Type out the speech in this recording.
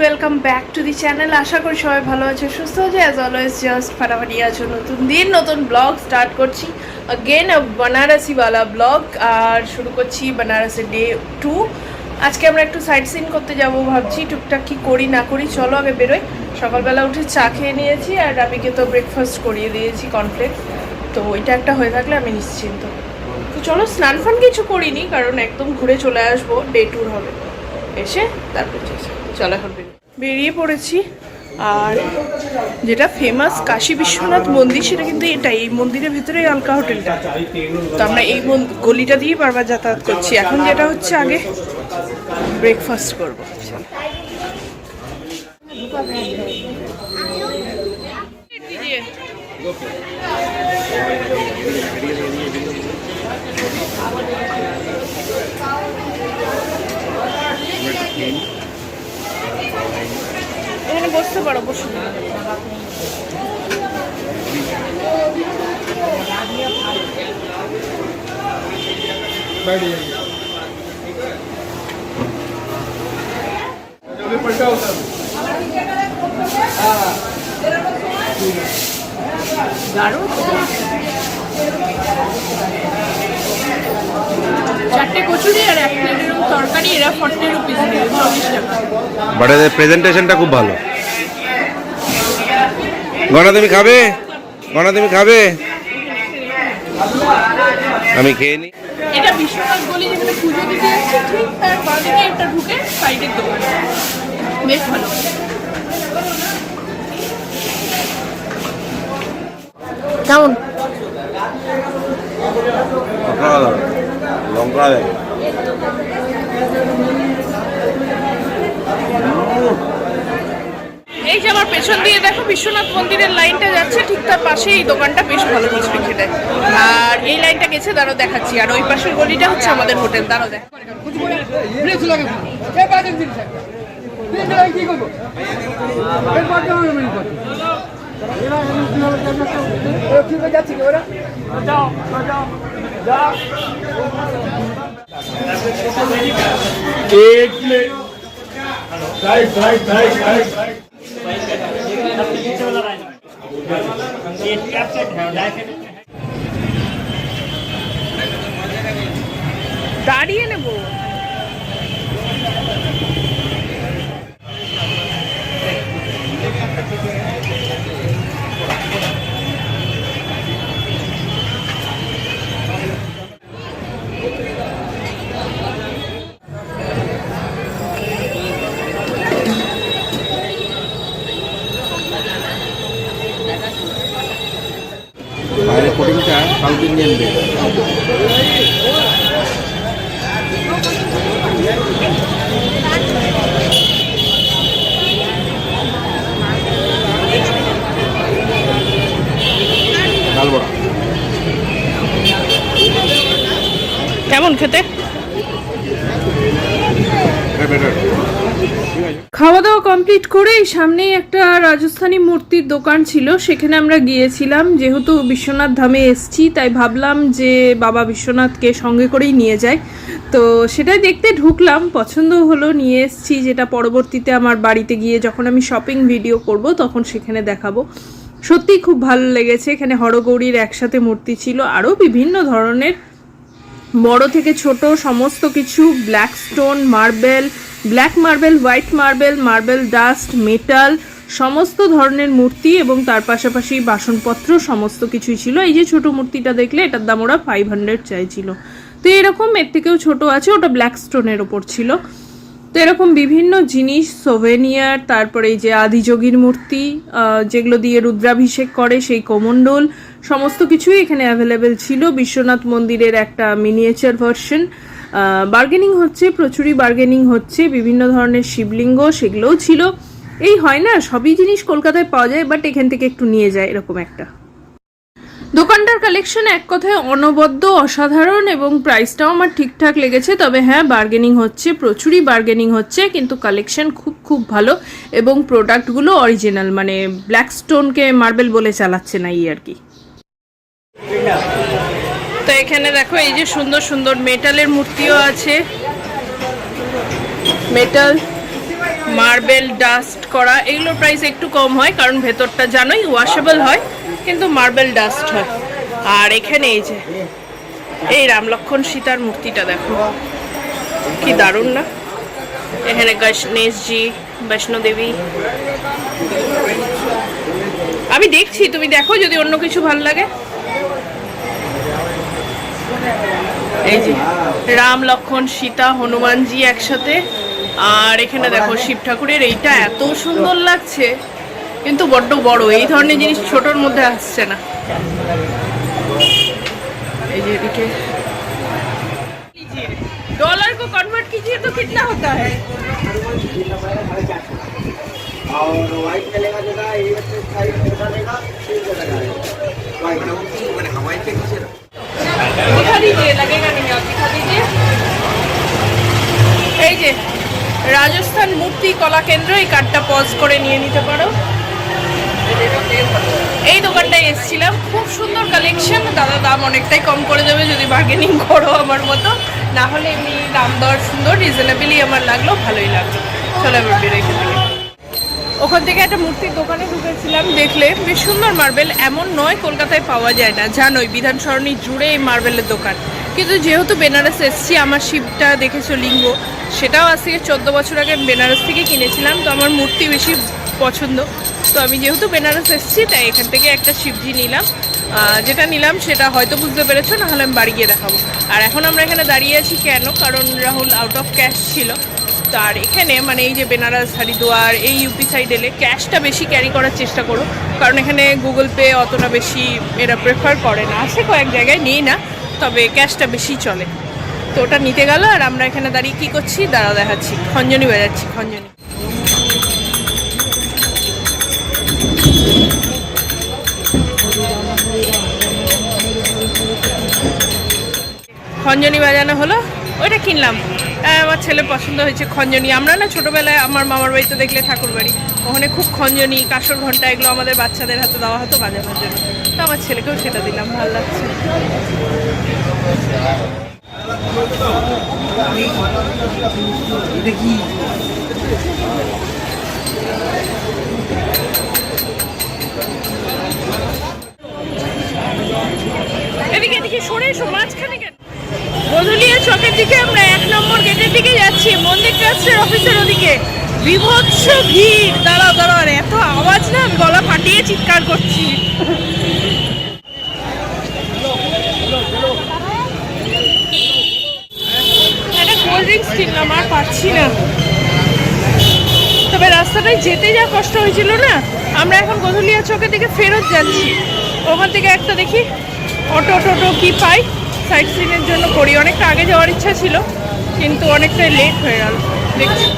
Welcome back to the channel আশা করি সবাই ভালো আছে, সুস্থ আছে। অ্যাজ অলওয়েজ জাস্ট ফাটাফাটি আছো নতুন দিন, নতুন ব্লগ স্টার্ট করছি। অগেন বানারসিওয়ালা ব্লগ আর শুরু করছি বানারসের ডে টু আজকে আমরা একটু সাইড সিন করতে যাব, ভাবছি টুকটাক কি করি, না করি। চলো আগে বেরোই। সকালবেলা উঠে চা খেয়ে নিয়েছি, আর রাবিকে তো ব্রেকফাস্ট করিয়ে দিয়েছি কর্নফ্লেক্স তো ওইটা একটা হয়ে থাকলে আমি নিশ্চিন্ত। তো চলো, স্নান ফান কিছু করিনি, কারণ একদম ঘুরে চলে আসব ডে ট্যুর হবে। এসে তারপর চলো এখন বেরিয়ে পড়েছি। আর যেটা ফেমাস কাশী বিশ্বনাথ মন্দির, সেটা কিন্তু এটাই। এই মন্দিরের ভেতরেই আলকা হোটেলটা। তো আমরা এই গলিটা দিয়ে বারবার যাতায়াত করছি। এখন যেটা হচ্ছে আগে ব্রেকফাস্ট করব। দিদিয়ে। এখানে বসতে পারো বসুন দারুণ চারটে কচুরি আর এক প্লেটের তরকারি এরা ফর্টি রুপিস চল্লিশ টাকা। বাট এদের প্রেজেন্টেশনটা খুব ভালো। গণা তুমি খাবে? গণা তুমি খাবে? আমি খেয়ে নি। এটা বিশ্বনাথ গলি যেখানে পুজো দিতে যাচ্ছে ঠিক তার বাদিকে একটা ঢুকে সাইডের দোকান। বেশ ভালো। কেমন? লঙ্কা দেয় এই যে আমার পেছন দিয়ে দেখো বিশ্বনাথ মন্দিরের লাইনটা যাচ্ছে ঠিক তার পাশে এই দোকানটা বেশ ভালো খিচুড়ি খেতে আর এই লাইনটা গেছে দাঁড়ো দেখাচ্ছি। আর ওই পাশের গলিটা হচ্ছে আমাদের হোটেল দাঁড়ো দেখ। লাগে কি করব। যাও যাও যাও एक plate right right right right right দাঁড়িয়ে নেবো কোটিংটা সাউথ ইন্ডিয়ান বেড। কেমন খেতে? বেটার খাওয়া দাওয়া কমপ্লিট করেই সামনেই একটা রাজস্থানী মূর্তির দোকান ছিল। সেখানে আমরা গিয়েছিলাম। যেহেতু বিশ্বনাথ ধামে এসছি, তাই ভাবলাম যে বাবা বিশ্বনাথকে সঙ্গে করেই নিয়ে যায়। তো সেটাই দেখতে ঢুকলাম। পছন্দ হলো, নিয়ে এসছি। যেটা পরবর্তীতে আমার বাড়িতে গিয়ে যখন আমি শপিং ভিডিও করব, তখন সেখানে দেখাবো। সত্যিই খুব ভালো লেগেছে। এখানে হরগৌরীর একসাথে মূর্তি ছিল। আরও বিভিন্ন ধরনের, বড় থেকে ছোট, সমস্ত কিছু black stone marble black marble, white marble marble dust, metal, সমস্ত ধরনের মূর্তি এবং তার পাশাপাশি বাসনপত্র, সমস্ত কিছুই ছিল। এই যে ছোট মূর্তিটা দেখলে এটার দাম ওরা ফাইভ হান্ড্রেড চাইছিল। তো এরকম এর থেকেও ছোট আছে, ওটা ব্ল্যাক স্টোনের ওপর ছিল। তো এরকম বিভিন্ন জিনিস সোভেনিয়ার তারপরে এই যে আদিযোগীর মূর্তি যেগুলো দিয়ে রুদ্রাভিষেক করে, সেই কোমণ্ডল সমস্ত কিছুই এখানে অ্যাভেলেবেল ছিল। বিশ্বনাথ মন্দিরের একটা মিনিয়েচার ভার্সন বার্গেনিং হচ্ছে, প্রচুরই বার্গেনিং হচ্ছে, বিভিন্ন ধরনের শিবলিঙ্গ সেগুলোও ছিল। এই হয় না, সবই জিনিস কলকাতায় পাওয়া যায় বাট এখান থেকে একটু নিয়ে যায় এরকম একটা। দোকানটার কালেকশন এক কথায় অনবদ্য, অসাধারণ এবং প্রাইসটাও আমার ঠিকঠাক লেগেছে। তবে হ্যাঁ বার্গেনিং হচ্ছে, প্রচুরই বার্গেনিং হচ্ছে, কিন্তু কালেকশন খুব খুব ভালো এবং প্রোডাক্টগুলো অরিজিনাল মানে ব্ল্যাক স্টোনকে মার্বেল বলে চালাচ্ছে না এই আর কি। তো এখানে দেখো, এই যে সুন্দর সুন্দর মেটালের মূর্তিও আছে। মেটাল, মার্বেল, ডাস্ট করা, এগুলোর প্রাইস একটু কম হয়, কারণ ভেতরটা জানোই ওয়াশেবল হয়, কিন্তু মার্বেল ডাস্ট হয়। আর এখানে এই যে, এই রাম লক্ষণ সীতার মূর্তিটা দেখো। কি দারুণ না? এখানে গণেশজি, বৈষ্ণোদেবী। আমি দেখছি, তুমি দেখো যদি অন্য কিছু ভালো লাগে। এই যে রাম লক্ষণ সীতা হনুমানজি একসাথে আর এখানে দেখো শিব ঠাকুরের এইটা এত সুন্দর লাগছে কিন্তু বড্ড বড় এই ধরনের জিনিস ছোটর মধ্যে আসছে না এই যে এদিকে डॉलर को कन्वर्ट कीजिए तो कितना होता है और व्हाइट चलेगा जगह ये साइड छोटा लेगा तीन सौ लगा व्हाइट दिखा दीजिए लगेगा नहीं आप दिखा दीजिए এই যে রাজস্থান মূর্তি কলা কেন্দ্র এই কার্ডটা পজ করে নিয়ে নিতে পারো এই দোকানটায় এসেছিলাম খুব সুন্দর কালেকশন দাদা দাম অনেকটাই কম করে দেবে যদি বার্গেনিং করো আমার মতো না হলে এমনি দাম দর সুন্দর রিজনেবলি আমার লাগলো ভালোই লাগলো চলো এবার বেরোই এখান থেকে ওখান থেকে একটা মূর্তির দোকানে ঢুকেছিলাম, দেখলে বেশ সুন্দর মার্বেল এমন নয় কলকাতায় পাওয়া যায় না। জানোই, বিধান সরণি জুড়ে এই মার্বেলের দোকান। কিন্তু যেহেতু বেনারস এসছি, আমার শিবটা দেখেছ লিঙ্গ, সেটাও আজ থেকে চোদ্দ বছর আগে বেনারস থেকে কিনেছিলাম, তো আমার মূর্তি বেশি পছন্দ। তো আমি যেহেতু বেনারস এসছি, তাই এখান থেকে একটা শিবজি নিলাম। যেটা নিলাম, সেটা হয়তো বুঝতে পেরেছ, নাহলে আমি বাড়ি গিয়ে দেখাবো। আর এখন আমরা এখানে দাঁড়িয়ে আছি কেন? কারণ রাহুল আউট অফ ক্যাশ ছিল। আর এখানে মানে এই যে বেনারস, হরিদ্বার, এই ইউপি সাইড এলে ক্যাশটা বেশি ক্যারি করার চেষ্টা করো। কারণ এখানে গুগল পে অতটা বেশি এরা প্রেফার করে না। আছে কয়েক জায়গায়, নেই না, তবে ক্যাশটা বেশি চলে। তো ওটা নিতে গেল আর আমরা এখানে দাঁড়িয়ে কী করছি? দাঁড়া দেখাচ্ছি। খঞ্জনি বাজাচ্ছি, খঞ্জনি। খঞ্জনি বাজানো হলো, ওইটা কিনলাম। আমার ছেলে পছন্দ হয়েছে খঞ্জনি। আমরা না ছোটোবেলায় আমার মামার বাড়িতে দেখলে ঠাকুর বাড়ি। ওখানে খুব খঞ্জনি কাসর ঘণ্টা এগুলো আমাদের বাচ্চাদের হাতে দেওয়া হতো বাজানোর জন্য তো আমার ছেলেকেও সেটা দিলাম, ভালো লাগছে। এদিকে এদিকে সরে এসো, মাঝখানে কেন? চকের দিকে, আমরা এক নম্বর গেটের দিকে যাচ্ছি, মন্দির ট্রাস্টের অফিসের ওদিকে। বিভৎস ভিড়। দাঁড়াও দাঁড়াও এত আওয়াজ না, আমি গলা ফাটিয়ে চিৎকার করছি। একটা পাচ্ছি না। তবে রাস্তাটায় যেতে যা কষ্ট হয়েছিল না, আমরা এখন গধুলিয়া চকের দিকে ফেরত যাচ্ছি। ওখান থেকে একটা দেখি অটো টোটো কি পাই। সাইট সিনের জন্য করি। অনেকটা আগে যাওয়ার ইচ্ছা ছিল, কিন্তু অনেকটা লেট হয়ে গেল। দেখছি।